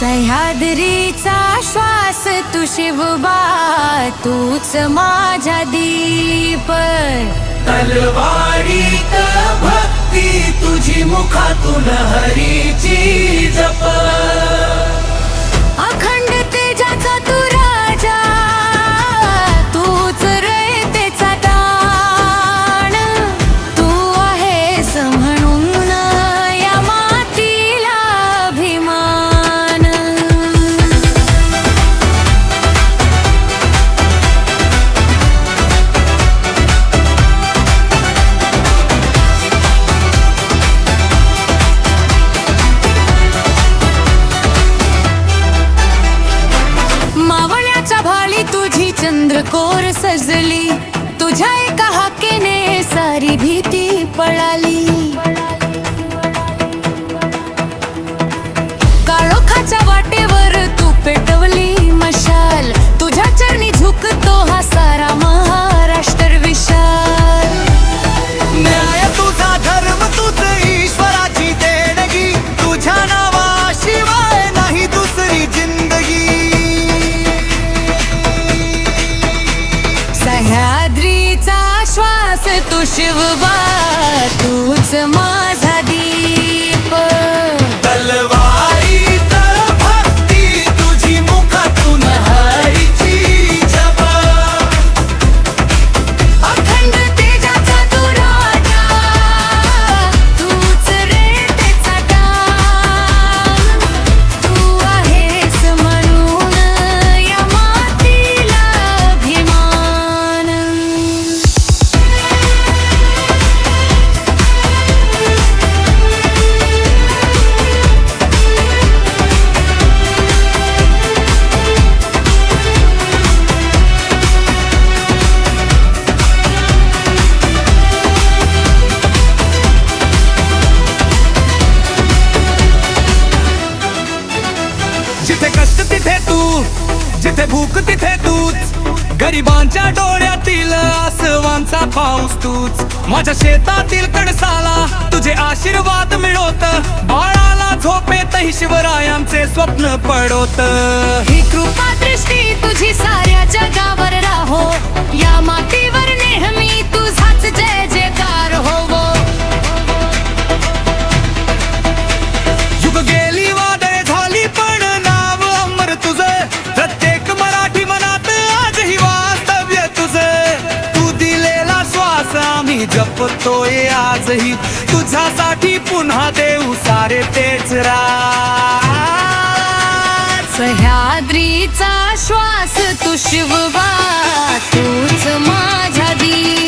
सह्याद्रीचा श्वास तू शिवबा तूच माझ्या दीप. तलवारीत भक्ती तुझी मुखातून हरीची जप. तू शिवबा तूच माझा भूक तिथे तूच. गरिबांच्या डोळ्यातील आसवांचा पाऊस तूच. माझ्या शेतातील कणसाला तुझे आशीर्वाद मिळवत बाळाला झोपेतही शिवरायांचे स्वप्न पडवत ही कृपा दृष्टी तुझी साऱ्या जगावर राहो. या मी जपतोय आजही. तुझ्यासाठी पुन्हा देऊ सारे तेच सह्याद्रीचा श्वास तू शिववा. तूच माझ्या दी